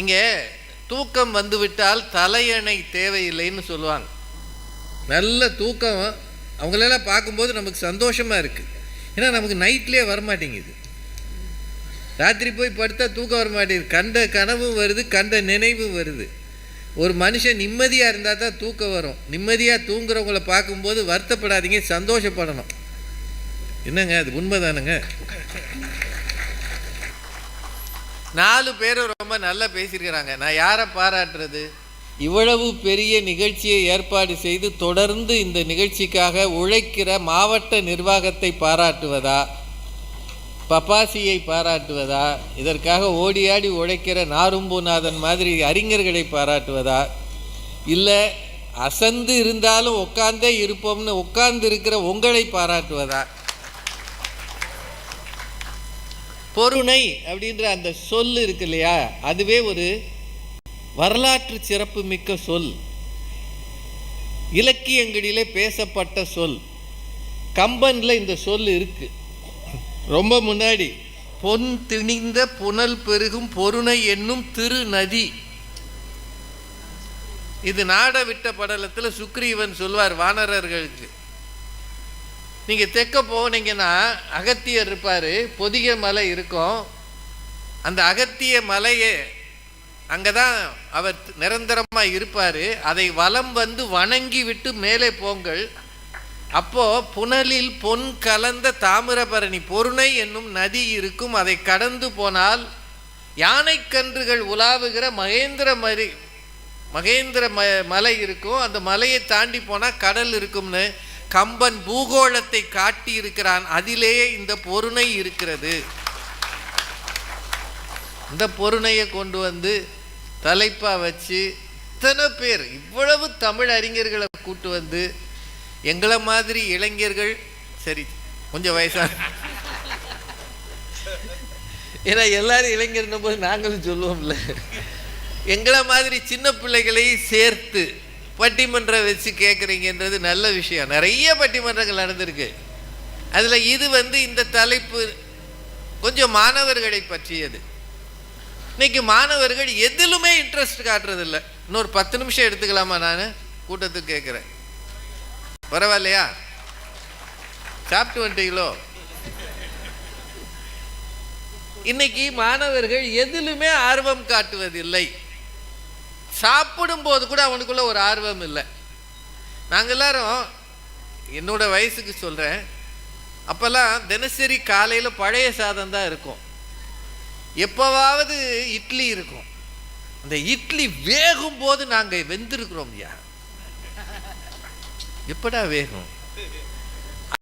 இங்கே தூக்கம் வந்துவிட்டால் தலையணை தேவையில்லைன்னு சொல்லுவாங்க. நல்ல தூக்கம் அவங்களெல்லாம் பார்க்கும்போது நமக்கு சந்தோஷமாக இருக்குது ஏன்னா நமக்கு நைட்லேயே வரமாட்டேங்குது. ராத்திரி போய் படுத்தா தூக்கம் வர மாட்டேங்குது கண்ட கனவும் வருது கண்ட நினைவும் வருது. ஒரு மனுஷன் நிம்மதியாக இருந்தால் தான் தூக்கம் வரும். நிம்மதியாக தூங்குறவங்கள பார்க்கும்போது வருத்தப்படாதீங்க சந்தோஷப்படணும். என்னங்க அது உண்மைதானுங்க? நாலு பேரும் ரொம்ப நல்லா பேசியிருக்கிறாங்க. நான் யாரை பாராட்டுறது? இவ்வளவு பெரிய நிகழ்ச்சியை ஏற்பாடு செய்து தொடர்ந்து இந்த நிகழ்ச்சிக்காக உழைக்கிற மாவட்ட நிர்வாகத்தை பாராட்டுவதா? பப்பாசியை பாராட்டுவதா? இதற்காக ஓடியாடி உழைக்கிற நாரும்பூநாதன் மாதிரி அறிஞர்களை பாராட்டுவதா? இல்லை அசந்து இருந்தாலும் உட்கார்ந்தே இருப்போம்னு உட்கார்ந்து இருக்கிற உங்களை பாராட்டுவதா? பொருணை அப்படின்ற அந்த சொல் இருக்கு இல்லையா? அதுவே ஒரு வரலாற்று சிறப்பு மிக்க சொல். இலக்கியங்களிலே பேசப்பட்ட சொல். கம்பனில் இந்த சொல் இருக்கு. ரொம்ப முன்னாடி பொன் திணிந்த புனல் பெருகும் பொருணை என்னும் திருநதி. இது நாட விட்ட படலத்தில் சுக்ரீவன் சொல்வார் வானரர்களுக்கு. நீங்கள் தெற்க போனீங்கன்னா அகத்தியர் இருப்பார் பொதிக மலை இருக்கும். அந்த அகத்திய மலையை அங்கே தான் அவர் நிரந்தரமாக இருப்பார். அதை வலம் வந்து வணங்கி விட்டு மேலே போங்கள். அப்போ புனலில் பொன் கலந்த தாமிரபரணி பொருணை என்னும் நதி இருக்கும். அதை கடந்து போனால் யானைக்கன்றுகள் உலாவுகிற மகேந்திர மரி மகேந்திர ம மலை இருக்கும். அந்த மலையை தாண்டி போனால் கடல் இருக்கும்னு. கம்பன் பூகோளத்தை காட்டி இருக்கிறான் அதிலேயே இந்த பொருணை இருக்கிறது. இந்த பொருணையை கொண்டு வந்து தலைப்பா வச்சு இத்தனை பேர் இவ்வளவு தமிழ் அறிஞர்களை கூட்டு வந்து எங்களை மாதிரி இளைஞர்கள் சரி கொஞ்சம் வயசான ஏன்னா எல்லாரும் இளைஞர்னும் போது நாங்களும் சொல்லுவோம்ல. எங்களை மாதிரி சின்ன பிள்ளைகளை சேர்த்து பட்டிமன்றம் வச்சு கேட்குறீங்கன்றது நல்ல விஷயம். நிறைய பட்டிமன்றங்கள் நடந்திருக்கு. அதில் இது வந்து இந்த தலைப்பு கொஞ்சம் மாணவர்களை பற்றியது. இன்னைக்கு மாணவர்கள் எதிலுமே இன்ட்ரெஸ்ட் காட்டுறதில்ல. இன்னொரு பத்து நிமிஷம் எடுத்துக்கலாமா நான்? கூட்டத்துக்கு கேட்குறேன் பரவாயில்லையா? சாப்பிட்டு வந்துட்டீங்களோ? இன்னைக்கு மாணவர்கள் எதிலுமே ஆர்வம் காட்டுவதில்லை. சாப்பிடும்போது கூட அவனுக்குள்ள ஒரு ஆர்வம் இல்லை. நாங்கள் எல்லாரும் என்னோட வயசுக்கு சொல்கிறேன் அப்போல்லாம் தினசரி காலையில் பழைய சாதம் தான் இருக்கும். எப்போவாவது இட்லி இருக்கும். அந்த இட்லி வேகும் போது நாங்கள் வெந்திருக்கிறோம் ஐயா. எப்படா வேகும்?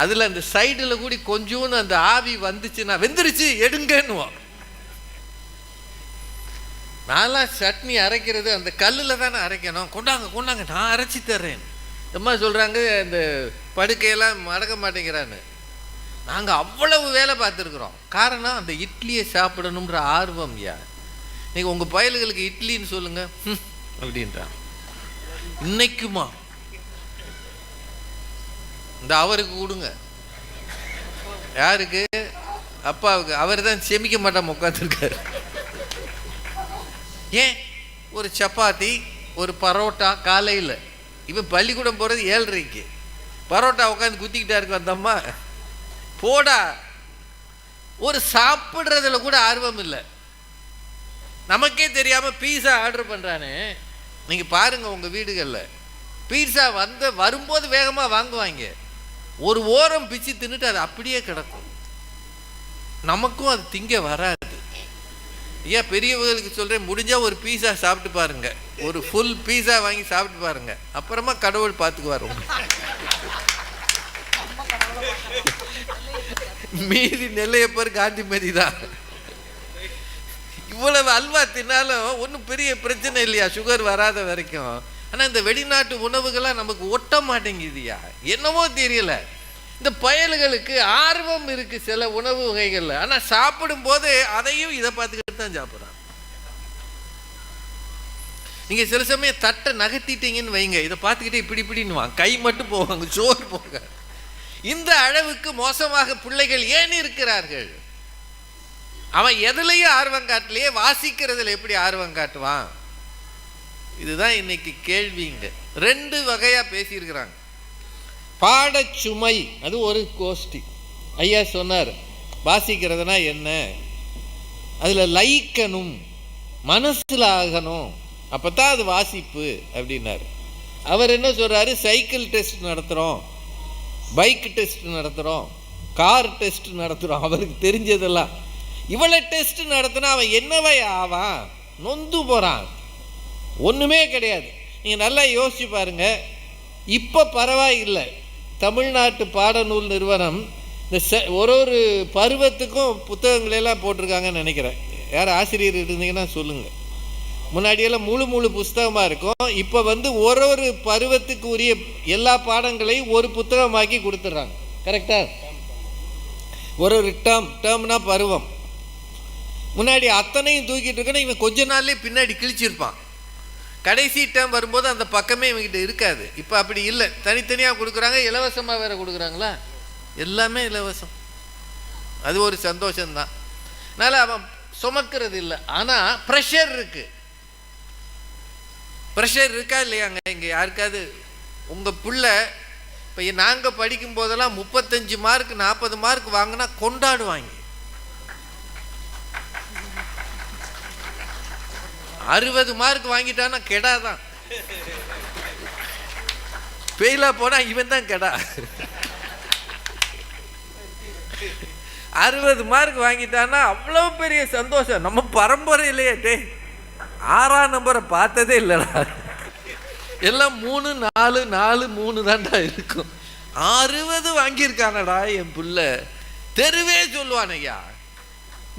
அதில் அந்த சைடில் கூடி கொஞ்சோன்னு அந்த ஆவி வந்துச்சுன்னா வெந்துருச்சு எடுங்கன்னுவோம். நான்லாம் சட்னி அரைக்கிறது அந்த கல்லில் தானே அரைக்கணும். கொண்டாங்க கொண்டாங்க நான் அரைச்சி தர்றேன். அம்மா சொல்கிறாங்க இந்த படுக்கையெல்லாம் மடக்க மாட்டேங்கிறான்னு. நாங்கள் அவ்வளவு வேலை பார்த்துருக்குறோம். காரணம் அந்த இட்லியை சாப்பிடணுன்ற ஆர்வம் யார்? நீங்கள் உங்கள் பயல்களுக்கு இட்லின்னு சொல்லுங்கள் அப்படின்றான் இன்னைக்குமா? இந்த அவருக்கு கொடுங்க. யாருக்கு? அப்பாவுக்கு. அவர் தான் செமிக்க மாட்டாம உட்காந்துருக்காரு ஏன்? ஒரு சப்பாத்தி ஒரு பரோட்டா காலையில். இவன் பள்ளிக்கூடம் போகிறது ஏழ்ரைக்கு. பரோட்டா உட்காந்து குத்திக்கிட்டா இருக்கு வந்தம்மா போடா. ஒரு சாப்பிட்றதுல கூட ஆர்வம் இல்லை. நமக்கே தெரியாமல் பீஸா ஆர்டர் பண்ணுறானே நீங்கள் பாருங்கள் உங்கள் வீடுகளில். பீஸா வந்து வரும்போது வேகமாக வாங்குவாங்க. ஒரு ஓரம் பிச்சு தின்னுட்டு அது அப்படியே கிடக்கும். நமக்கும் அது திங்க வராது. ஏன் பெரியவங்களுக்கு சொல்கிறேன் முடிஞ்சால் ஒரு பீஸா சாப்பிட்டு பாருங்க. ஒரு ஃபுல் பீஸா வாங்கி சாப்பிட்டு பாருங்க. அப்புறமா கடவுள் பார்த்துக்குவார் மீதி மீதி நெல்லையப்பர் காந்திமதி தான். இவ்வளவு அல்வா தின்னாலும் ஒன்றும் பெரிய பிரச்சனை இல்லையா? சுகர் வராத வரைக்கும். ஆனால் இந்த வெளிநாட்டு உணவுகள்லாம் நமக்கு ஒட்ட மாட்டேங்குதுயா என்னமோ தெரியலை. இந்த பயல்களுக்கு ஆர்வம் இருக்கு சில உணவு வகைகளில். ஆனால் சாப்பிடும்போது அதையும் இதை பார்த்துக்கிட்டு தான் சாப்பிட்றான். நீங்க சில சமயம் தட்டை நகர்த்திட்டீங்கன்னு வைங்க. இதை பார்த்துக்கிட்டே இப்படி இப்படின்னு கை மட்டும் போவாங்க சோறு போங்க. இந்த அளவுக்கு மோசமாக பிள்ளைகள் ஏன் இருக்கிறார்கள்? அவன் எதுலையும் ஆர்வம் காட்டலையே வாசிக்கிறதுல எப்படி ஆர்வம் காட்டுவான்? இதுதான் இன்னைக்கு கேள்விங்க. ரெண்டு வகையாக பேசியிருக்கிறாங்க. பாடச்சுமை. அது ஒரு கோஷ்டி. ஐயா சொன்னார் வாசிக்கிறதுனா என்ன? அதில் லைக்கணும் மனசில் ஆகணும். அப்போ தான் அது வாசிப்பு அப்படின்னாரு. அவர் என்ன சொல்கிறாரு சைக்கிள் டெஸ்ட் நடத்துகிறோம் பைக் டெஸ்ட் நடத்துகிறோம் கார் டெஸ்ட் நடத்துகிறோம் அவருக்கு தெரிஞ்சதெல்லாம். இவ்வளோ டெஸ்ட் நடத்தினா அவன் என்னவை ஆவான்? நொந்து போகிறான் ஒன்றுமே கிடையாது. நீங்கள் நல்லா யோசிச்சு பாருங்க. இப்போ பரவாயில்லை. தமிழ்நாட்டு பாடநூல் நிறுவனம் இந்த செ ஒரு ஒரு பருவத்துக்கும் புத்தகங்களெல்லாம் போட்டிருக்காங்கன்னு நினைக்கிறேன். யார் ஆசிரியர் இருந்தீங்கன்னா சொல்லுங்கள் முன்னாடியெல்லாம் முழு முழு புஸ்தகமாக இருக்கும். இப்போ வந்து ஒரு ஒரு பருவத்துக்கு உரிய எல்லா பாடங்களையும் ஒரு புத்தகமாக்கி கொடுத்துட்றாங்க. கரெக்டாக ஒரு ஒரு டேர்ம் டேர்ம்னா பருவம். முன்னாடி அத்தனையும் தூக்கிட்டு இருக்கணும். இவன் கொஞ்ச நாள்லேயே பின்னாடி கிழிச்சிருப்பான். கடைசி டேம் வரும்போது அந்த பக்கமே இவங்கிட்ட இருக்காது. இப்போ அப்படி இல்லை. தனித்தனியாக கொடுக்குறாங்க இலவசமாக வேற கொடுக்குறாங்களா? எல்லாமே இலவசம். அது ஒரு சந்தோஷம்தான். அதனால் அவன் சுமக்கிறது இல்லை. ஆனால் ப்ரெஷர் இருக்கு. ப்ரெஷர் இருக்கா இல்லையாங்க இங்கே யாருக்காவது? உங்கள் பிள்ளை இப்போ நாங்கள் படிக்கும் போதெல்லாம் முப்பத்தஞ்சு மார்க் நாற்பது மார்க் வாங்கினா கொண்டாடுவாங்க. அறுபது மார்க் வாங்கிட்டான்னா கெடா தான். ஃபெயிலாக போனால் இவன் தான் கெடா. அறுபது மார்க் வாங்கிட்டான்னா அவ்வளோ பெரிய சந்தோஷம். நம்ம பரம்பரையிலேயே டே ஆறாம் நம்பரை பார்த்ததே இல்லைடா. எல்லாம் மூணு நாலு நாலு மூணு தான்டா இருக்கும். அறுபது வாங்கியிருக்கானடா என் புள்ள. தெருவே சொல்லுவான் ஐயா.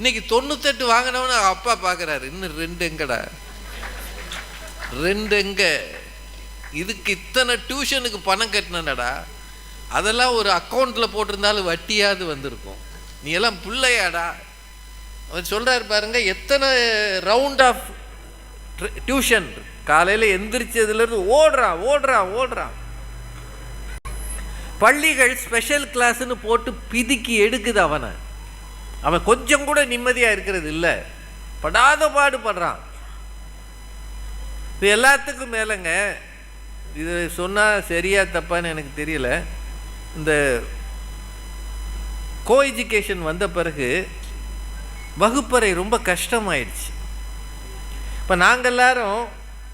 இன்னைக்கு தொண்ணூத்தெட்டு வாங்கினவன அப்பா பார்க்குறாரு இன்னும் ரெண்டு எங்கடா? ரெண்டு எங்க? இதுக்கு இத்தனை டியூஷனுக்கு பணம் கட்டினடா அதெல்லாம் ஒரு அக்கௌண்ட்டில் போட்டிருந்தாலும் வட்டியாவது வந்திருக்கும். நீ எல்லாம் பிள்ளையாடா. அவர் சொல்கிறாரு பாருங்க எத்தனை ரவுண்ட் ஆஃப் டியூஷன் காலையில் எந்திரிச்சதுலேருந்து ஓடுறான் ஓடுறான் ஓடுறான் பள்ளிகள் ஸ்பெஷல் கிளாஸ்ன்னு போட்டு பிதுக்கி எடுக்குது அவனை. அவன் கொஞ்சம் கூட நிம்மதியாக இருக்கிறது இல்லை. படாத பாடுபடுறான் இது எல்லாத்துக்கும் மேலேங்க இது சொன்னால் சரியா தப்பான்னு எனக்கு தெரியல. இந்த கோ எஜுகேஷன் வந்த பிறகு வகுப்பறை ரொம்ப கஷ்டமாயிடுச்சு. இப்போ நாங்கள் எல்லாரும்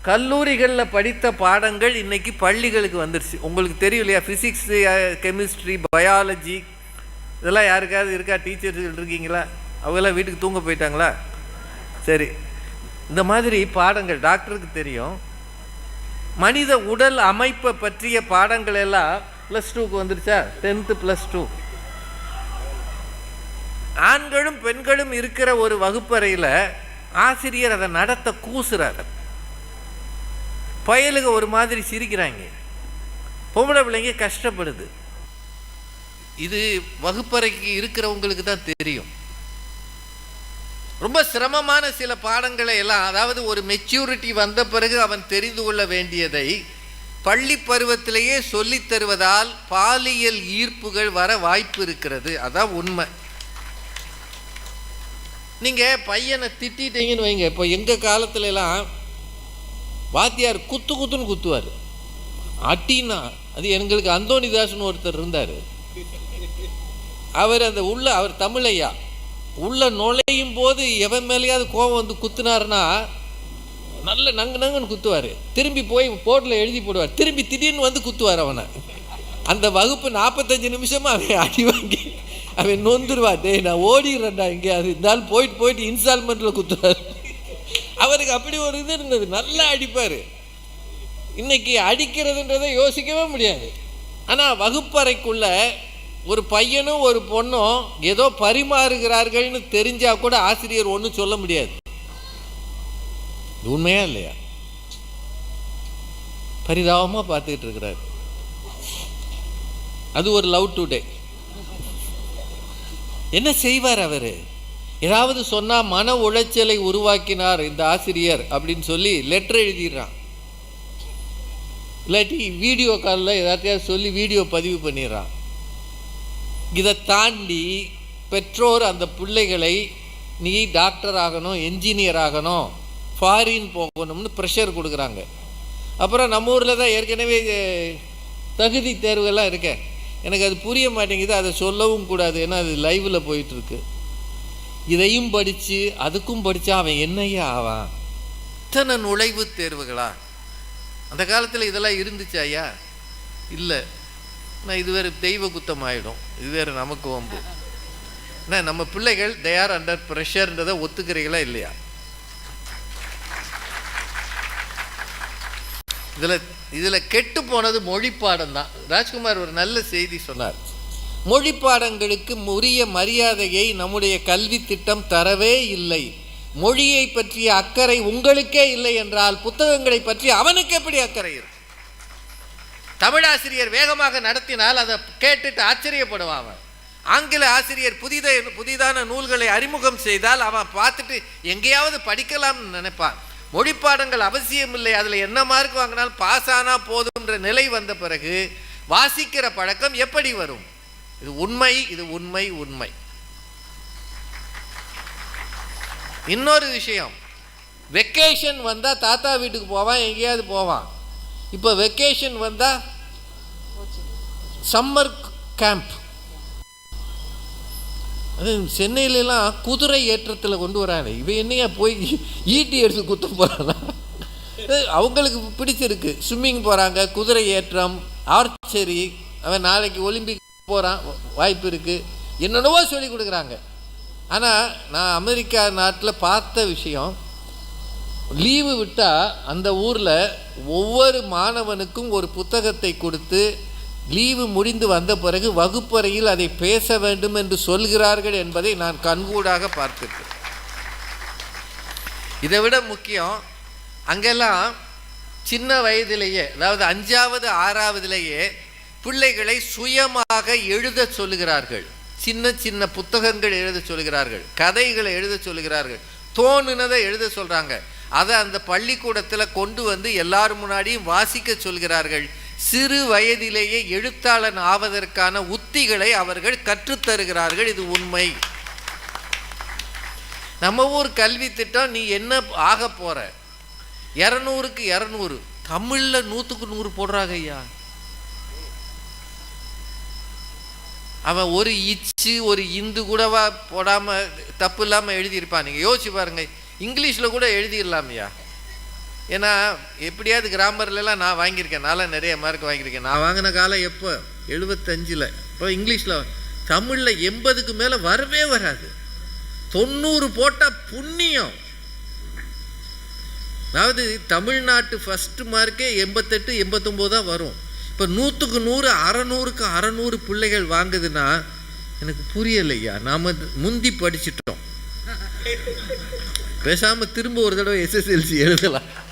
கல்லூரிகளில் படித்த பாடங்கள் இன்றைக்கி பள்ளிகளுக்கு வந்துருச்சு. உங்களுக்கு தெரியும் இல்லையா? ஃபிசிக்ஸ் கெமிஸ்ட்ரி பயாலஜி இதெல்லாம் யாருக்காவது இருக்கா? டீச்சர்ஸ் இருக்கீங்களா? அவங்களாம் வீட்டுக்கு தூங்க போயிட்டாங்களா? சரி. இந்த மாதிரி பாடங்கள் டாக்டருக்கு தெரியும். மனித உடல் அமைப்பை பற்றிய பாடங்கள் எல்லாம் ப்ளஸ் டூக்கு வந்துருச்சா? டென்த்து ப்ளஸ் டூ ஆண்களும் பெண்களும் இருக்கிற ஒரு வகுப்பறையில் ஆசிரியர் அதை நடத்த கூசுறாரு. பயலுக ஒரு மாதிரி சிரிக்கிறாங்க. பொம்பளை பிள்ளைங்க கஷ்டப்படுது. இது வகுப்பறைக்கு இருக்கிறவங்களுக்கு தான் தெரியும். ரொம்ப சிரமமான சில பாடங்களை எல்லாம் அதாவது ஒரு மெச்சூரிட்டி வந்த பிறகு அவன் தெரிந்து கொள்ள வேண்டியதை பள்ளி பருவத்திலேயே சொல்லித் தருவதால் பாலியல் ஈர்ப்புகள் வர வாய்ப்பு இருக்கிறது. அதான் உண்மை. நீங்கள் பையனை திட்டிட்டீங்கன்னு வைங்க. இப்போ எங்கள் காலத்துலலாம் வாத்தியார் குத்து குத்துன்னு குத்துவார். அட்டின்னா அது எங்களுக்கு அந்தோணிதாசன் ஒருத்தர் இருந்தார். அவர் அந்த உள்ள அவர் தமிழையா உள்ள நுழையும் போது எவன் மேலேயாவது கோபம் வந்து குத்துனாருன்னா நல்ல நங்கு நங்குன்னு குத்துவார். திரும்பி போய் போர்டில் எழுதி போடுவார். திரும்பி திடீர்னு வந்து குத்துவார் அவனை. அந்த வகுப்பு நாற்பத்தஞ்சு நிமிஷமாக அவன் அடி வாங்கி அவன் நொந்துருவா. டேய் நான் ஓடிடுறேன்டா இங்கே அது இருந்தாலும் போயிட்டு போயிட்டு இன்ஸ்டால்மெண்ட்டில் குத்துவார். அவருக்கு அப்படி ஒரு இது இருந்தது. நல்லா அடிப்பார். இன்னைக்கு அடிக்கிறதுன்றதை யோசிக்கவே முடியாது. ஆனால் வகுப்பறைக்குள்ளே ஒரு பையனும் ஒரு பொண்ணும் ஏதோ பரிமாறுகிறார்கள்னு தெரிஞ்சா கூட ஆசிரியர் ஒன்றும் சொல்ல முடியாது. உண்மையா இல்லையா? பரிதாபமாக பார்த்துக்கிட்டு இருக்கிறார். அது ஒரு லவ் டுடே என்ன செய்வார் அவர்? ஏதாவது சொன்னால் மன உளைச்சலை உருவாக்கினார் இந்த ஆசிரியர் அப்படின்னு சொல்லி லெட்டர் எழுதிடுறான். இல்லாட்டி வீடியோ காலில் ஏதாத்தையாவது சொல்லி வீடியோ பதிவு பண்ணிடுறான். இதை தாண்டி பெற்றோர் அந்த பிள்ளைகளை நீ டாக்டர் ஆகணும் என்ஜினியர் ஆகணும் ஃபாரின் போகணும்னு ப்ரெஷர் கொடுக்குறாங்க. அப்புறம் நம்ம ஊரில் தான் ஏற்கனவே தகுதி தேர்வுகள்லாம் இருக்கேன் எனக்கு அது புரிய மாட்டேங்குது அதை சொல்லவும் கூடாது ஏன்னா அது லைவில் போயிட்டுருக்கு. இதையும் படித்து அதுக்கும் படித்தா அவன் என்னையா ஆவான்? இத்தனை நுழைவுத் தேர்வுகளா? அந்த காலத்தில் இதெல்லாம் இருந்துச்சு ஐயா? இல்லை. நான் இது வேறு தெய்வ குத்தம் ஆகிடும் இது வேறு நமக்கு வம்பு. ஏன்னா நம்ம பிள்ளைகள் தே ஆர் அண்டர் ப்ரெஷர்ன்றதை ஒத்துக்கிறீங்களா இல்லையா? இதில் இதில் கெட்டு போனது மொழி பாடம் தான். ராஜ்குமார் ஒரு நல்ல செய்தி சொன்னார். மொழி பாடங்களுக்கு உரிய மரியாதையை நம்முடைய கல்வி திட்டம் தரவே இல்லை. மொழியை பற்றிய அக்கறை உங்களுக்கே இல்லை என்றால் புத்தகங்களை பற்றி அவனுக்கு எப்படி அக்கறை இருக்கும்? தமிழாசிரியர் வேகமாக நடத்தினால் அதை கேட்டுட்டு ஆச்சரியப்படுவான் அவன். ஆங்கில ஆசிரியர் புதித புதிதான நூல்களை அறிமுகம் செய்தால் அவன் பார்த்துட்டு எங்கேயாவது படிக்கலாம்னு நினைப்பான். மொழிப்பாடங்கள் அவசியம் இல்லை அதில் என்ன மார்க் வாங்கினாலும் பாஸ் ஆனால் போதுன்ற நிலை வந்த பிறகு வாசிக்கிற பழக்கம் எப்படி வரும்? இது உண்மை இது உண்மை உண்மை. இன்னொரு விஷயம் வெக்கேஷன் வந்தால் தாத்தா வீட்டுக்கு போவான் எங்கேயாவது போவான். இப்போ வெக்கேஷன் வந்தால் சம்மர் கேம்ப் அது சென்னையிலலாம் குதிரை ஏற்றத்தில் கொண்டு வராங்க. இவன் என்னையா போய் ஈட்டி எடுத்து குத்த போகிறானா அவங்களுக்கு பிடிச்சிருக்கு. ஸ்விம்மிங் போகிறாங்க குதிரை ஏற்றம் ஆர்ச்சரி அவன் நாளைக்கு ஒலிம்பிக் போகிறான் வாய்ப்பு இருக்குது என்னென்னவோ சொல்லி கொடுக்குறாங்க. ஆனால் நான் அமெரிக்கா நாட்டில் பார்த்த விஷயம் லீவு விட்டால் அந்த ஊரில் ஒவ்வொரு மாணவனுக்கும் ஒரு புத்தகத்தை கொடுத்து லீவு முடிந்து வந்த பிறகு வகுப்பறையில் அதை பேச வேண்டும் என்று சொல்கிறார்கள் என்பதை நான் கண்கூடாக பார்த்துருக்கேன். இதை விட முக்கியம் அங்கெல்லாம் சின்ன வயதிலேயே அதாவது அஞ்சாவது ஆறாவதுலேயே பிள்ளைகளை சுயமாக எழுத சொல்லுகிறார்கள். சின்ன சின்ன புத்தகங்கள் எழுத சொல்கிறார்கள் கதைகளை எழுத சொல்கிறார்கள் தோணுனதை எழுத சொல்கிறாங்க அதை அந்த பள்ளிக்கூடத்தில் கொண்டு வந்து எல்லார் முன்னாடியும் வாசிக்க சொல்கிறார்கள். சிறு வயதிலேயே எழுத்தாளன் ஆவதற்கான உத்திகளை அவர்கள் கற்றுத்தருகிறார்கள். இது உண்மை. நம்ம ஊர் கல்வி திட்டம் நீ என்ன ஆக போற? இரநூறுக்கு இரநூறு. தமிழில் நூற்றுக்கு நூறு போடுறாங்க ஐயா. அவன் ஒரு இச்சு ஒரு இந்து கூடவா போடாமல் தப்பு இல்லாமல் எழுதியிருப்பான். நீங்கள் யோசிச்சு பாருங்க. இங்கிலீஷில் கூட எழுதிடலாமையா. ஏன்னா எப்படியாவது கிராமர்லலாம் நான் வாங்கியிருக்கேன். நான்லாம் நிறைய மார்க் வாங்கியிருக்கேன். நான் வாங்கின காலம் எப்போ? எழுபத்தஞ்சில் இப்போ இங்கிலீஷில் தமிழில் எண்பதுக்கு மேலே வரவே வராது. தொண்ணூறு போட்டால் புண்ணியம். அதாவது தமிழ்நாட்டு ஃபஸ்ட்டு மார்க்கே எண்பத்தெட்டு எண்பத்தொம்போது தான் வரும். இப்போ நூற்றுக்கு நூறு அறநூறுக்கு அறநூறு பிள்ளைகள் வாங்குதுன்னா எனக்கு புரியலையா? நாம் முந்தி படிச்சிட்டோம். பேசாமல் திரும்ப ஒரு தடவை எஸ்எஸ்எல்சி எழுதலாம்.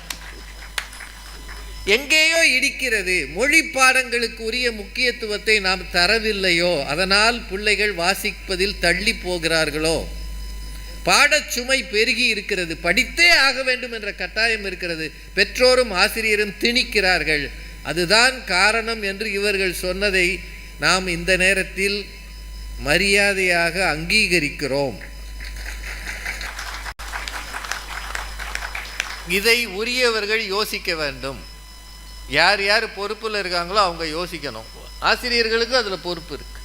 எங்கேயோ இடிக்கிறது. மொழி பாடங்களுக்கு உரிய முக்கியத்துவத்தை நாம் தரவில்லையோ? அதனால் பிள்ளைகள் வாசிப்பதில் தள்ளி போகிறார்களோ? பாடச்சுமை பெருகி இருக்கிறது. படித்தே ஆக வேண்டும் என்ற கட்டாயம் இருக்கிறது. பெற்றோரும் ஆசிரியரும் திணிக்கிறார்கள். அதுதான் காரணம் என்று இவர்கள் சொன்னதை நாம் இந்த நேரத்தில் மரியாதையாக அங்கீகரிக்கிறோம். இதை உரியவர்கள் யோசிக்க வேண்டும். யார் யார் பொறுப்பில் இருக்காங்களோ அவங்க யோசிக்கணும். ஆசிரியர்களுக்கும் அதில் பொறுப்பு இருக்குது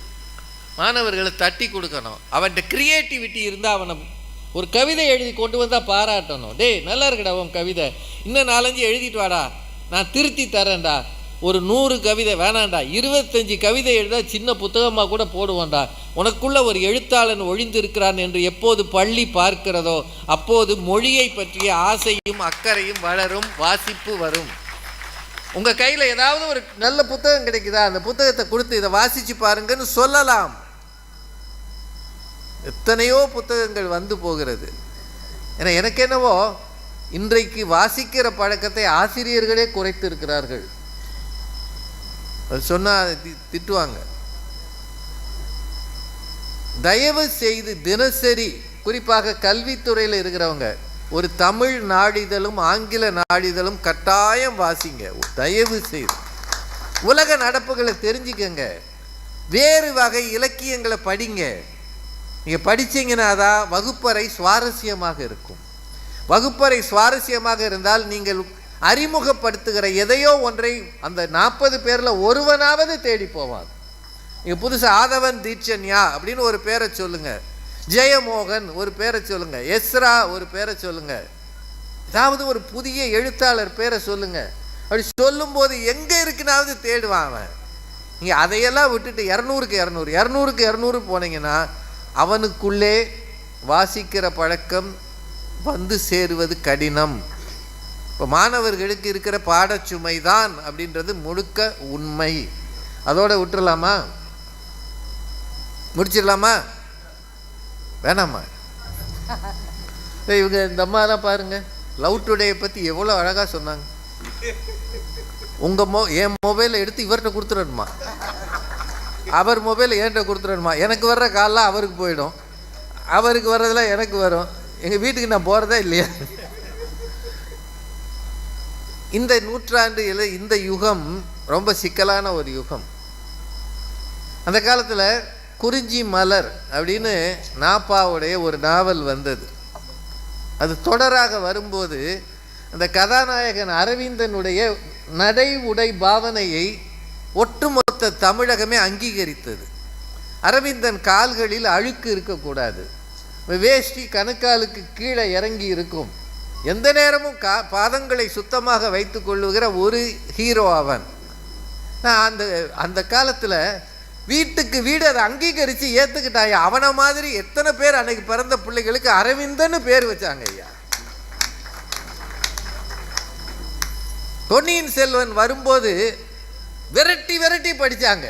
மாணவர்களை தட்டி கொடுக்கணும். அவன்கிட்ட கிரியேட்டிவிட்டி இருந்தால் அவனை ஒரு கவிதை எழுதி கொண்டு வந்தால் பாராட்டணும். டேய் நல்லா இருக்குடா உன் கவிதை. இன்னும் நாலஞ்சு எழுதிட்டு வாடா. நான் திருத்தி தரேன்டா. ஒரு நூறு கவிதை வேணாண்டா இருபத்தஞ்சி கவிதை எழுத சின்ன புத்தகமாக கூட போடுவோண்டா. உனக்குள்ள ஒரு எழுத்தாளன் ஒழிந்திருக்கிறான் என்று எப்போது பள்ளி பார்க்கிறதோ அப்போது மொழியை பற்றிய ஆசையும் அக்கறையும் வளரும் வாசிப்பு வரும். உங்கள் கையில் ஏதாவது ஒரு நல்ல புத்தகம் கிடைக்குதா? அந்த புத்தகத்தை கொடுத்து இதை வாசித்து பாருங்கன்னு சொல்லலாம். எத்தனையோ புத்தகங்கள் வந்து போகிறது. ஏன்னா எனக்கு என்னவோ இன்றைக்கு வாசிக்கிற பழக்கத்தை ஆசிரியர்களே குறைத்து இருக்கிறார்கள் அது சொன்னால் திட்டுவாங்க. தயவு செய்து தினசரி குறிப்பாக கல்வித்துறையில் இருக்கிறவங்க ஒரு தமிழ் நாளிதழும் ஆங்கில நாளிதழும் கட்டாயம் வாசிங்க. தயவு செய்து. உலக நடப்புகளை தெரிஞ்சுக்கங்க. வேறு வகை இலக்கியங்களை படிங்க. நீங்கள் படித்தீங்கன்னா தான் வகுப்பறை சுவாரஸ்யமாக இருக்கும். வகுப்பறை சுவாரஸ்யமாக இருந்தால் நீங்கள் அறிமுகப்படுத்துகிற எதையோ ஒன்றை அந்த நாற்பது பேரில் ஒருவனாவது தேடி போவான். நீங்கள் புதுசாக ஆதவன் தீட்சன்யா அப்படின்னு ஒரு பேரை சொல்லுங்க. ஜெயமோகன் ஒரு பேரை சொல்லுங்க. எஸ்ரா ஒரு பேரை சொல்லுங்க. ஏதாவது ஒரு புதிய எழுத்தாளர் பேரை சொல்லுங்க. அப்படி சொல்லும்போது எங்கே இருக்குனாவது தேடுவான் அவன். நீங்கள் அதையெல்லாம் விட்டுட்டு இரநூறுக்கு இரநூறு இரநூறுக்கு இரநூறு போனீங்கன்னா அவனுக்குள்ளே வாசிக்கிற பழக்கம் வந்து சேருவது கடினம். இப்போ மாணவர்களுக்கு இருக்கிற பாடச்சுமை தான் அப்படின்றது முழுக்க உண்மை. அதோட விட்டுடலாமா முடிச்சிடலாமா? வேணாமா? ஏய், இவங்க இந்த அம்மாலாம் பாருங்க லவ் டுடேயை பற்றி எவ்வளோ அழகாக சொன்னாங்க. உங்கள் மொ என் மொபைலை எடுத்து இவர்கிட்ட கொடுத்துடணுமா? அவர் மொபைல் என்கிட்ட கொடுத்துடணுமா? எனக்கு வர்ற காலெலாம் அவருக்கு போயிடும். அவருக்கு வர்றதெல்லாம் எனக்கு வரும். எங்கள் வீட்டுக்கு நான் போகிறதா இல்லையா. இந்த நூற்றாண்டு இல்லை இந்த யுகம் ரொம்ப சிக்கலான ஒரு யுகம். அந்த காலத்தில் குறிஞ்சி மலர் அப்படின்னு நாப்பாவுடைய ஒரு நாவல் வந்தது. அது தொடராக வரும்போது அந்த கதாநாயகன் அரவிந்தனுடைய நடை உடை பாவனையை ஒட்டுமொத்த தமிழகமே அங்கீகரித்தது. அரவிந்தன் கால்களில் அழுக்கு இருக்கக்கூடாது. வேஷ்டி கணுக்காலுக்கு கீழே இறங்கி இருக்கும். எந்த நேரமும் கா பாதங்களை சுத்தமாக வைத்து கொள்ளுகிற ஒரு ஹீரோ அவன். நான் அந்த அந்த காலத்தில் வீட்டுக்கு வீடு அதை அங்கீகரித்து ஏற்றுக்கிட்டாய் அவனை மாதிரி எத்தனை பேர் அன்னைக்கு பிறந்த பிள்ளைகளுக்கு அரவிந்தன்னு பேர் வச்சாங்க ஐயா. பொன்னியின் செல்வன் வரும்போது விரட்டி விரட்டி படித்தாங்க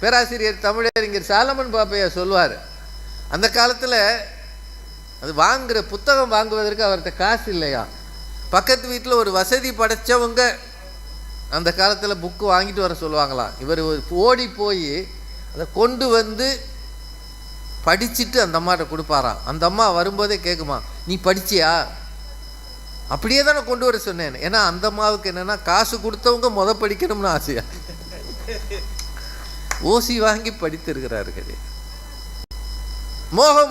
பேராசிரியர் தமிழறிஞர் சாலமன் பாப்பையா சொல்லுவார் அந்த காலத்தில் அது வாங்குற புத்தகம் வாங்குவதற்கு அவர்கிட்ட காசு இல்லையா? பக்கத்து வீட்டில் ஒரு வசதி படைச்சவங்க அந்த காலத்தில் புக்கு வாங்கிட்டு வர சொல்லுவாங்களாம் இவர் ஓடி போய் அதை கொண்டு வந்து படிச்சுட்டு அந்த அம்மாட்ட கொடுப்பாராம். அந்த அம்மா வரும்போதே கேட்குமா நீ படிச்சியா? அப்படியே தானே கொண்டு வர சொன்னேன். ஏன்னா அந்த அம்மாவுக்கு என்னென்னா காசு கொடுத்தவங்க முத படிக்கணும்னு ஆசையா? ஓசி வாங்கி படித்திருக்கிறார்கள்.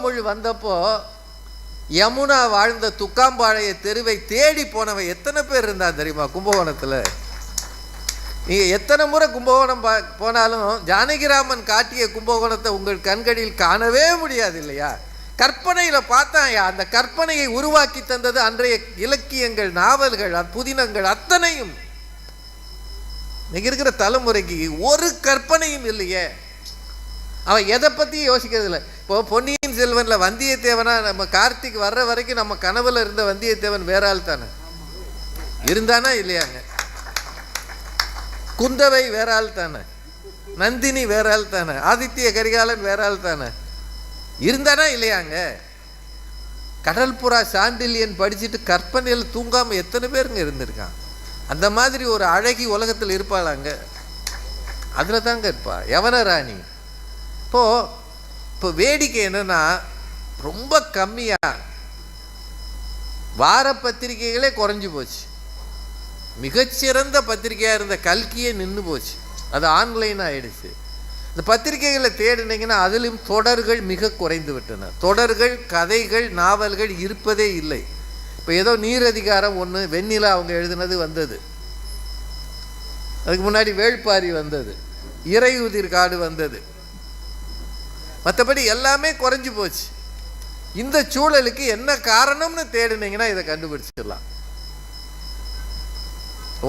மொழி வந்தப்போ யமுனா வாழ்ந்த துக்காம்பாளைய தெருவை தேடி போனவன் எத்தனை பேர் இருந்தான் தெரியுமா கும்பகோணத்தில்? நீங்கள் எத்தனை முறை கும்பகோணம் பா போனாலும் ஜானகிராமன் காட்டிய கும்பகோணத்தை உங்கள் கண்களில் காணவே முடியாது இல்லையா? கற்பனையில் பார்த்தாயா அந்த கற்பனையை உருவாக்கி தந்தது அன்றைய இலக்கியங்கள் நாவல்கள் புதினங்கள் அத்தனையும். இங்கே இருக்கிற தலைமுறைக்கு ஒரு கற்பனையும் இல்லையே. அவன் எதை பற்றியும் யோசிக்கிறது இல்லை இப்போ பொன்னியின் செல்வனில் வந்தியத்தேவனா நம்ம கார்த்திக் வர்ற வரைக்கும் நம்ம கனவுல இருந்த வந்தியத்தேவன் வேற ஆள் தானே? இருந்தானா இல்லையாங்க? குந்தவை வேற ஆள் தானே? நந்தினி வேற ஆள் தானே? ஆதித்ய கரிகாலன் வேற ஆள் தானே? இருந்தானா இல்லையாங்க? கடல் புறா சாண்டில்யன் படிச்சுட்டு கற்பனையில் தூங்காம எத்தனை பேருங்க இருந்திருக்கான்? அந்த மாதிரி ஒரு அழகி உலகத்தில் இருப்பாளாங்க. அதில் தாங்க இருப்பா. யவன ராணி. இப்போது இப்போ வேடிக்கை என்னென்னா ரொம்ப கம்மியாக வார பத்திரிகைகளே குறைஞ்சி போச்சு. மிகச்சிறந்த பத்திரிகையாக இருந்த கல்கியே நின்று போச்சு. அது ஆன்லைன் ஆகிடுச்சு இந்த பத்திரிகைகளை தேடினீங்கன்னா அதிலும் தொடர்கள் மிக குறைந்து விட்டன. தொடர்கள் கதைகள் நாவல்கள் இருப்பதே இல்லை. இப்போ ஏதோ நீரதிகாரம் ஒன்று வெண்ணிலா அவங்க எழுதினது வந்தது. அதுக்கு முன்னாடி வேள்பாரி வந்தது. இறையுதிர் காடு வந்தது. மற்றபடி எல்லாமே குறைஞ்சு போச்சு. இந்த சூழலுக்கு என்ன காரணம்னு தேடினீங்கன்னா இதை கண்டுபிடிச்சிடலாம்.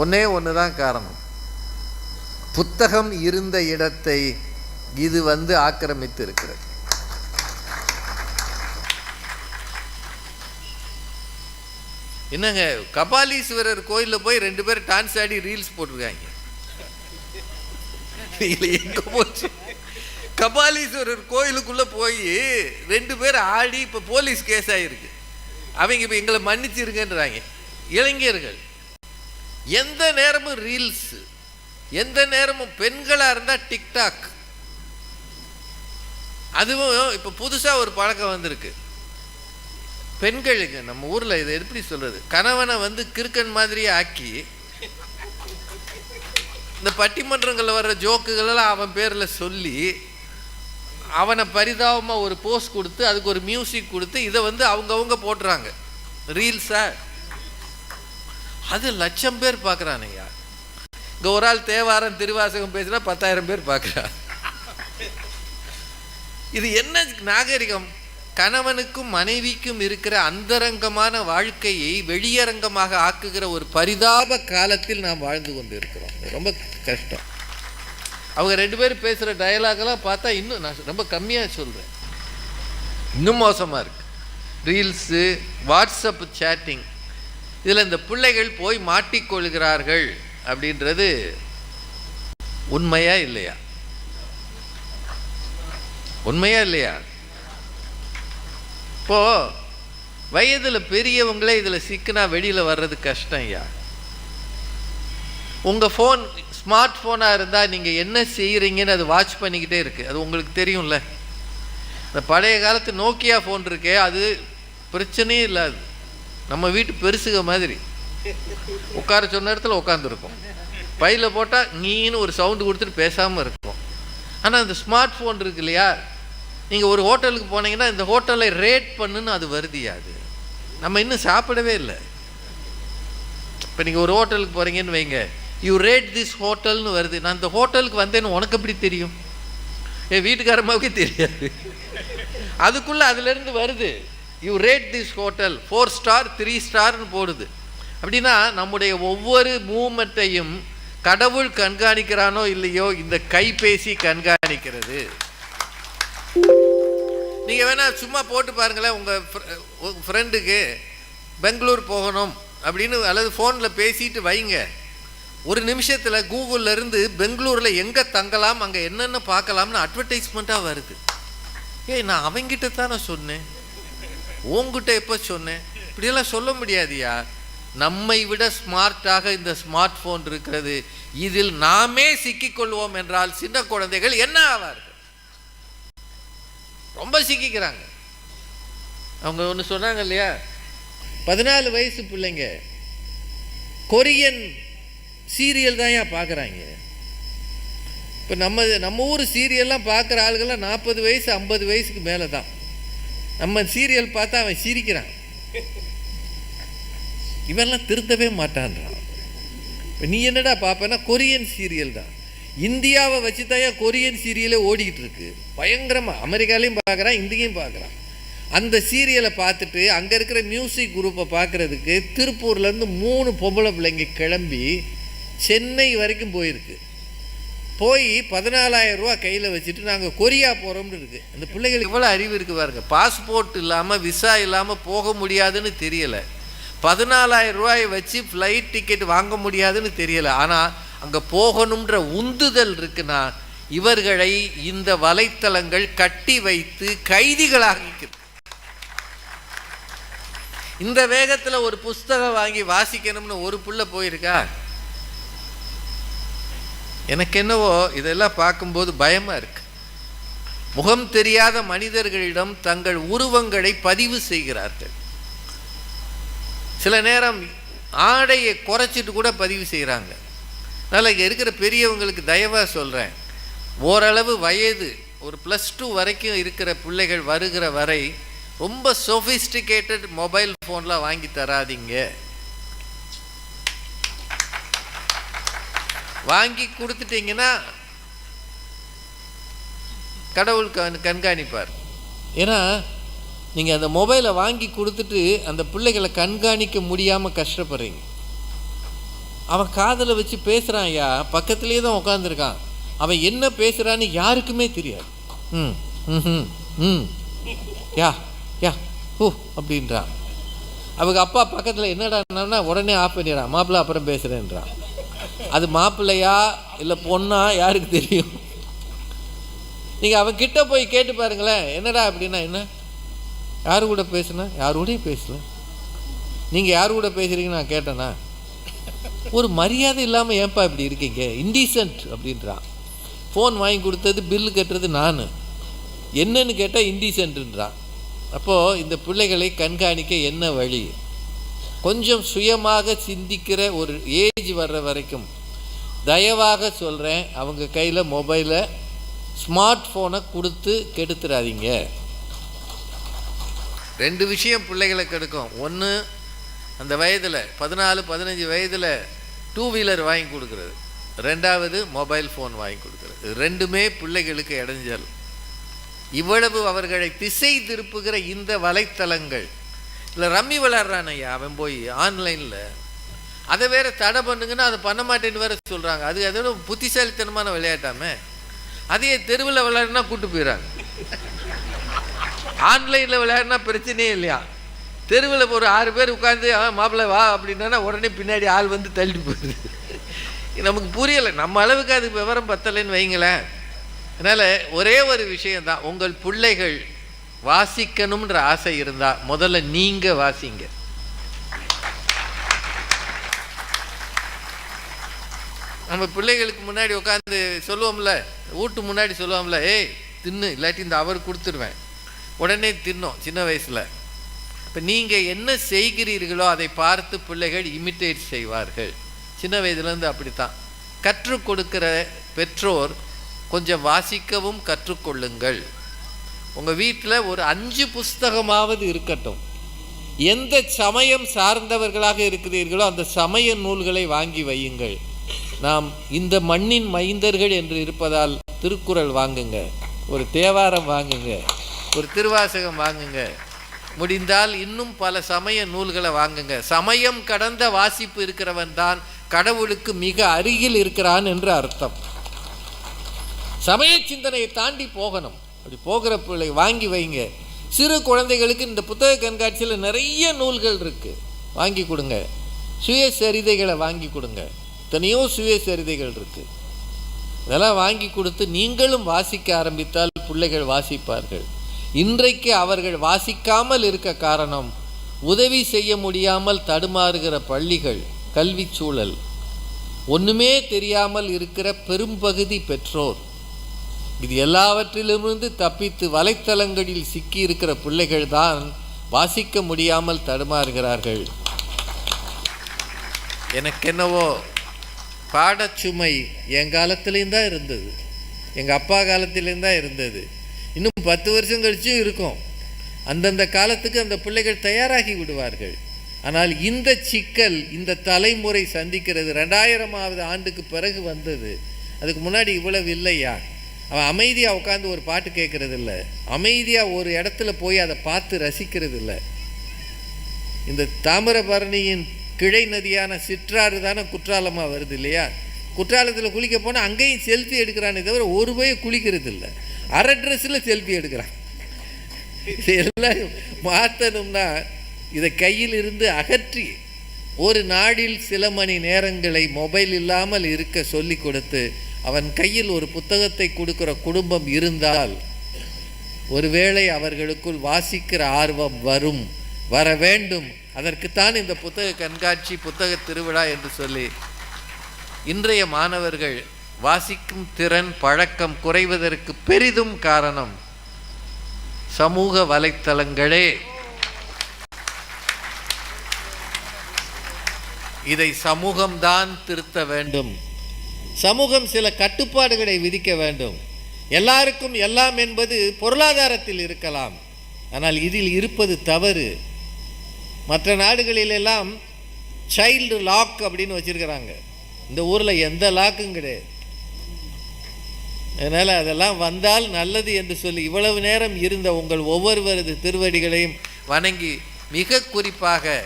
ஒன்னே ஒன்று தான் காரணம். புத்தகம் இருந்த இடத்தை இது வந்து ஆக்கிரமித்து இருக்கிறது என்னங்க கபாலீஸ்வரர் கோயிலில் போய் ரெண்டு பேரும் டான்ஸ் ஆடி ரீல்ஸ் போட்டிருக்காங்க. எங்க போச்சு? கபாலீஸ்வரர் கோயிலுக்குள்ள போய் ரெண்டு பேர் ஆடி இப்போ போலீஸ் கேஸ் ஆகிருக்கு அவங்க இப்போ எங்களை மன்னிச்சிருங்கன்றாங்க. இளைஞர்கள் எந்த நேரமும் ரீல்ஸ் எந்த நேரமும் பெண்களாக இருந்தால் டிக்டாக் அதுவும் இப்போ புதுசாக ஒரு பழக்கம் வந்திருக்கு. பெண்களுக்கு நம்ம ஊரில் இதை எப்படி சொல்கிறது கணவனை வந்து கிறுக்கன் மாதிரியே ஆக்கி இந்த பட்டிமன்றங்களில் வர்ற ஜோக்குகளெல்லாம் அவன் பேரில் சொல்லி அவனை பரிதாபமாக ஒரு போஸ்ட் கொடுத்து அதுக்கு ஒரு மியூசிக் கொடுத்து இதை வந்து அவங்கவுங்க போடுறாங்க ரீல்ஸா அது லட்சம் பேர் பார்க்குறானையா இங்கே ஒரு ஆள் தேவாரம் திருவாசகம் பேசினா பத்தாயிரம் பேர் பார்க்குறா. இது என்ன நாகரிகம்? கணவனுக்கும் மனைவிக்கும் இருக்கிற அந்தரங்கமான வாழ்க்கையை வெளியரங்கமாக ஆக்குகிற ஒரு பரிதாப காலத்தில் நாம் வாழ்ந்து கொண்டு இருக்கிறோம் ரொம்ப கஷ்டம். அவங்க ரெண்டு பேரும் பேசுகிற டயலாகெல்லாம் பார்த்தா இன்னும் நான் ரொம்ப கம்மியாக சொல்கிறேன் இன்னும் மோசமாக இருக்குது ரீல்ஸு வாட்ஸ்அப் சேட்டிங் இதில் இந்த பிள்ளைகள் போய் மாட்டிக்கொள்கிறார்கள் அப்படின்றது உண்மையா இல்லையா? உண்மையா இல்லையா? இப்போ வயதில் பெரியவங்களே இதில் சிக்கினா வெளியில் வர்றது கஷ்டம் ஐயா. உங்கள் ஃபோன் ஸ்மார்ட் ஃபோனாக இருந்தால் நீங்கள் என்ன செய்கிறீங்கன்னு அது வாட்ச் பண்ணிக்கிட்டே இருக்குது அது உங்களுக்கு தெரியும்ல. இந்த பழைய காலத்து நோக்கியா ஃபோன் இருக்கே அது பிரச்சனையே இல்லாது. நம்ம வீட்டு பெருசுக மாதிரி. உட்கார சொன்ன இடத்துல உட்காந்துருக்கும் பையில் போட்டால் நீன்னு ஒரு சவுண்டு கொடுத்துட்டு பேசாமல் இருக்கும். ஆனால் அந்த ஸ்மார்ட் ஃபோன் இருக்கு இல்லையா? நீங்கள் ஒரு ஹோட்டலுக்கு போனீங்கன்னா இந்த ஹோட்டலை ரேட் பண்ணுன்னு அது வருதியா அது நம்ம இன்னும் சாப்பிடவே இல்லை. இப்போ நீங்கள் ஒரு ஹோட்டலுக்கு போகிறீங்கன்னு வைங்க. யூ ரேட் திஸ் ஹோட்டல்னு வருது. நான் இந்த ஹோட்டலுக்கு வந்தேன்னு உனக்கு எப்படி தெரியும்? என் வீட்டுக்காரமாவுக்கே தெரியாது. அதுக்குள்ளே அதுலேருந்து வருது. You rate this hotel four star three ஸ்டார்னு போடுது. அப்படின்னா நம்முடைய ஒவ்வொரு மூமெண்ட்டையும் கடவுள் கண்காணிக்கிறானோ இல்லையோ இந்த கைபேசி கண்காணிக்கிறது. நீங்கள் வேணால் சும்மா போட்டு பாருங்களேன் உங்கள் உங்கள் ஃப்ரெண்டுக்கு பெங்களூர் போகணும் அப்படின்னு அல்லது ஃபோனில் பேசிட்டு வைங்க. ஒரு நிமிஷத்தில் கூகுளில் இருந்து பெங்களூரில் எங்கே தங்கலாம் அங்கே என்னென்ன பார்க்கலாம்னு அட்வர்டைஸ்மெண்ட்டாக வருது. ஏய் நான் அவங்கிட்ட தானே சொன்னேன். உங்ககிட்ட எப்போ சொன்னேன்? இப்படியெல்லாம் சொல்ல முடியாதியா? நம்மை விட ஸ்மார்ட்டாக இந்த ஸ்மார்ட் ஃபோன் இருக்கிறது. இதில் நாமே சிக்கிக்கொள்வோம் என்றால் சின்ன குழந்தைகள் என்ன ஆவார்கள்? ரொம்ப சிக்கிக்கிறாங்க. அவங்க ஒன்று சொன்னாங்க இல்லையா? பதினாலு வயசு பிள்ளைங்க. கொரியன் சீரியல் தான் ஏன் பார்க்குறாங்க? இப்போ நம்ம நம்ம ஊர் சீரியல்லாம் பார்க்குற ஆளுகள்லாம் நாற்பது வயசு ஐம்பது வயசுக்கு மேலே தான் நம்ம சீரியல் பார்த்தா அவன் சிரிக்கிறான். இவன்லாம் திருத்தவே மாட்டான்றான். இப்போ நீ என்னடா பார்ப்பேன்னா கொரியன் சீரியல் தான். இந்தியாவை வச்சு தான் ஏன் கொரியன் சீரியலே ஓடிக்கிட்டு இருக்கு பயங்கரமாக அமெரிக்காலையும் பார்க்குறான் இந்தியும் பார்க்குறான். அந்த சீரியலை பார்த்துட்டு அங்கே இருக்கிற மியூசிக் குரூப்பை பார்க்குறதுக்கு திருப்பூர்லேருந்து மூணு பொம்பளை பிள்ளைங்க கிளம்பி சென்னை வரைக்கும் போயிருக்கு. போய் பதினாலாயிரம் ரூபா கையில் வச்சுட்டு நாங்கள் கொரியா போகிறோம்னு இருக்குது அந்த பிள்ளைகளுக்கு எவ்வளோ அறிவு இருக்குது பாருங்க. பாஸ்போர்ட் இல்லாமல் விசா இல்லாமல் போக முடியாதுன்னு தெரியலை. பதினாலாயிரம் ரூபாயை வச்சு ஃப்ளைட் டிக்கெட் வாங்க முடியாதுன்னு தெரியலை. ஆனால் அங்கே போகணுன்ற உந்துதல் இருக்குன்னா இவர்களை இந்த வலைத்தளங்கள் கட்டி வைத்து கைதிகளாகிக்கிறது இந்த வேகத்தில் ஒரு புஸ்தகம் வாங்கி வாசிக்கணும்னு ஒரு புள்ள போயிருக்கா? எனக்கு என்னவோ இதெல்லாம் பார்க்கும்போது பயமாக இருக்கு. முகம் தெரியாத மனிதர்களிடம் தங்கள் உருவங்களை பதிவு செய்கிறார்கள். சில நேரம் ஆடையை குறைச்சிட்டு கூட பதிவு செய்கிறாங்க அதனால் இங்கே இருக்கிற பெரியவங்களுக்கு தயவாக சொல்கிறேன் ஓரளவு வயது ஒரு ப்ளஸ் டூ வரைக்கும் இருக்கிற பிள்ளைகள் வருகிற வரை ரொம்ப சொஃபிஸ்டிகேட்டட் மொபைல் ஃபோன்லாம் வாங்கி தராதீங்க. வாங்கி கொடுத்துட்டீங்கன்னா கடவுள் கண் கண்காணிப்பார். ஏன்னா நீங்கள் அந்த மொபைலை வாங்கி கொடுத்துட்டு அந்த பிள்ளைகளை கண்காணிக்க முடியாமல் கஷ்டப்படுறீங்க. அவன் காதில் வச்சு பேசுகிறான் ஐயா பக்கத்துலேயே தான் உட்காந்துருக்கான் அவன் என்ன பேசுகிறான்னு யாருக்குமே தெரியாது. ம் ம் ம் யா யா ஓ அப்படின்றான். அவங்க அப்பா பக்கத்தில் என்னடான்னா உடனே ஆஃப் பண்ணிடுறான். மாப்பிள்ள அப்புறம் பேசுகிறேன்றான் அது மாப்பிள்ளையா இல்லை பொண்ணா? யாருக்கு தெரியும்? நீங்கள் அவன் கிட்ட போய் கேட்டு பாருங்களேன். என்னடா அப்படின்னா என்ன? யார் கூட பேசுனா? யார் கூடயும் பேசல. நீங்கள் யார் கூட பேசுகிறீங்கன்னு நான் கேட்டேனா? ஒரு மரியாதை இல்லாமல் ஏன்பா இப்படி இருக்கீங்க? இன்டீசன்ட் அப்படின்றான் ஃபோன் வாங்கி கொடுத்தது பில்லு கட்டுறது நான். என்னன்னு கேட்டால் இன்டீசன்ட்ன்றான் அப்போது இந்த பிள்ளைகளை கண்காணிக்க என்ன வழி? கொஞ்சம் சுயமாக சிந்திக்கிற ஒரு ஏஜ் வர்ற வரைக்கும் தயவாக சொல்கிறேன் அவங்க கையில் மொபைலை ஸ்மார்ட் ஃபோனை கொடுத்து கெடுத்துடாதீங்க ரெண்டு விஷயம் பிள்ளைகளை கெடுக்கும் ஒன்று அந்த வயதில் பதினாலு பதினஞ்சு வயதில் டூ வீலர் வாங்கி கொடுக்குறது. ரெண்டாவது மொபைல் ஃபோன் வாங்கி கொடுக்குறது. ரெண்டுமே பிள்ளைகளுக்கு இடைஞ்சல். இவ்வளவு அவர்களை திசை திருப்புகிற இந்த வலைத்தளங்கள் இல்லை ரம்மி விளையாடுறான் ஐயா அவன் போய் ஆன்லைனில். அதை வேற தடை பண்ணுங்கன்னா அதை பண்ண மாட்டேன்னு வேற சொல்கிறாங்க அது அதோட புத்திசாலித்தனமான விளையாட்டாமே. அதையே தெருவில் விளையாடுனா கூட்டு போயிடறாங்க ஆன்லைனில் விளையாடினா பிரச்சனையே இல்லையா? தெருவில் ஒரு ஆறு பேர் உட்காந்து மாப்பிள்ளை வா அப்படின்னா உடனே பின்னாடி ஆள் வந்து தள்ளிட்டு போயிடுது. நமக்கு புரியலை. நம்ம அளவுக்கு அது விவரம் பத்தலைன்னு வைங்களேன். அதனால் ஒரே ஒரு விஷயந்தான் உங்கள் பிள்ளைகள் வாசிக்கணும்ன்ற ஆசை இருந்தால் முதல்ல நீங்கள் வாசிங்க. நம்ம பிள்ளைகளுக்கு முன்னாடி உட்காந்து சொல்லுவோம்ல வீட்டு முன்னாடி சொல்லுவோம்ல ஏய் தின்னு இல்லாட்டி இந்த அவர் கொடுத்துருவேன். உடனே தின்னோம் சின்ன வயசில். இப்போ நீங்கள் என்ன செய்கிறீர்களோ அதை பார்த்து பிள்ளைகள் இமிட்டேட் செய்வார்கள். சின்ன வயதுலேருந்து அப்படித்தான். கற்றுக் கொடுக்கிற பெற்றோர் கொஞ்சம் வாசிக்கவும் கற்றுக்கொள்ளுங்கள். உங்கள் வீட்டில் ஒரு அஞ்சு புஸ்தகமாவது இருக்கட்டும். எந்த சமயம் சார்ந்தவர்களாக இருக்கிறீர்களோ அந்த சமய நூல்களை வாங்கி வையுங்கள். நாம் இந்த மண்ணின் மைந்தர்கள் என்று இருப்பதால் திருக்குறள் வாங்குங்க. ஒரு தேவாரம் வாங்குங்க. ஒரு திருவாசகம் வாங்குங்க. முடிந்தால் இன்னும் பல சமய நூல்களை வாங்குங்க. சமயம் கடந்த வாசிப்பு இருக்கிறவன் தான் கடவுளுக்கு மிக அருகில் இருக்கிறான் என்று அர்த்தம். சமய சிந்தனையை தாண்டி போகணும். அப்படி போகிற பிள்ளை வாங்கி வைங்க. சிறு குழந்தைகளுக்கு இந்த புத்தக கண்காட்சியில் நிறைய நூல்கள் இருக்குது வாங்கி கொடுங்க. சுயசரிதைகளை வாங்கி கொடுங்க. எத்தனையோ சுயசரிதைகள் இருக்குது இதெல்லாம் வாங்கி கொடுத்து நீங்களும் வாசிக்க ஆரம்பித்தால் பிள்ளைகள் வாசிப்பார்கள். இன்றைக்கு அவர்கள் வாசிக்காமல் இருக்க காரணம் உதவி செய்ய முடியாமல் தடுமாறுகிற பள்ளிகள் கல்வி சூழல். ஒன்றுமே தெரியாமல் இருக்கிற பெரும்பகுதி பெற்றோர். இது எல்லாவற்றிலுமிருந்து தப்பித்து வலைத்தளங்களில் சிக்கி இருக்கிற பிள்ளைகள் தான் வாசிக்க முடியாமல் தடுமாறுகிறார்கள். எனக்கென்னவோ பாடச்சுமை என் காலத்துலேயும் தான் இருந்தது. எங்கள் அப்பா காலத்துலேயும் தான் இருந்தது. இன்னும் பத்து வருஷம் கழிச்சும் இருக்கும். அந்தந்த காலத்துக்கு அந்த பிள்ளைகள் தயாராகி விடுவார்கள். ஆனால் இந்த சிக்கல் இந்த தலைமுறை சந்திக்கிறது ரெண்டாயிரமாவது ஆண்டுக்கு பிறகு வந்தது. அதுக்கு முன்னாடி இவ்வளவு இல்லையா? அவன் அமைதியாக உட்காந்து ஒரு பாட்டு கேட்குறது இல்லை அமைதியாக ஒரு இடத்துல போய் அதை பார்த்து ரசிக்கிறது இல்லை இந்த தாமிரபரணியின் கிளை நதியான சிற்றாறு தானே குற்றாலமாக வருது இல்லையா? குற்றாலத்தில் குளிக்க போனால் அங்கேயும் செல்ஃபி எடுக்கிறானே தவிர ஒரு போய் குளிக்கிறது இல்லை அரை ட்ரெஸ்ஸில் செல்ஃபி எடுக்கிறான். இதெல்லாம் மாற்றணும்னா இதை கையில் இருந்து அகற்றி ஒரு நாளில் சில மணி நேரங்களை மொபைல் இல்லாமல் இருக்க சொல்லி கொடுத்து அவன் கையில் ஒரு புத்தகத்தை கொடுக்கிற குடும்பம் இருந்தால் ஒருவேளை அவர்களுக்குள் வாசிக்கிற ஆர்வம் வரும். வர வேண்டும். அதற்குத்தான் இந்த புத்தக கண்காட்சி புத்தக திருவிழா என்று சொல்லி. இன்றைய மாணவர்கள் வாசிக்கும் திறன் பழக்கம் குறைவதற்கு பெரிதும் காரணம் சமூக வலைத்தளங்களே. இதை சமூகம்தான் திருத்த வேண்டும். சமூகம் சில கட்டுப்பாடுகளை விதிக்க வேண்டும். எல்லாருக்கும் எல்லாம் என்பது பொருளாதாரத்தில் இருக்கலாம். ஆனால் இதில் இருப்பது தவறு. மற்ற நாடுகளிலெல்லாம் சைல்டு லாக் அப்படின்னு வச்சுருக்கிறாங்க. இந்த ஊரில் எந்த லாக்கும் கிடையாது. அதனால் அதெல்லாம் வந்தால் நல்லது என்று சொல்லி இவ்வளவு நேரம் இருந்த உங்கள் ஒவ்வொருவரது திருவடிகளையும் வணங்கி மிக குறிப்பாக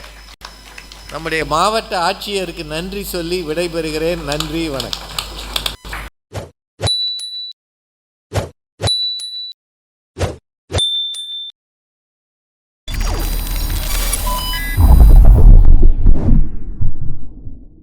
நம்முடைய மாவட்ட ஆட்சியருக்கு நன்றி சொல்லி விடைபெறுகிறேன். நன்றி வணக்கம்.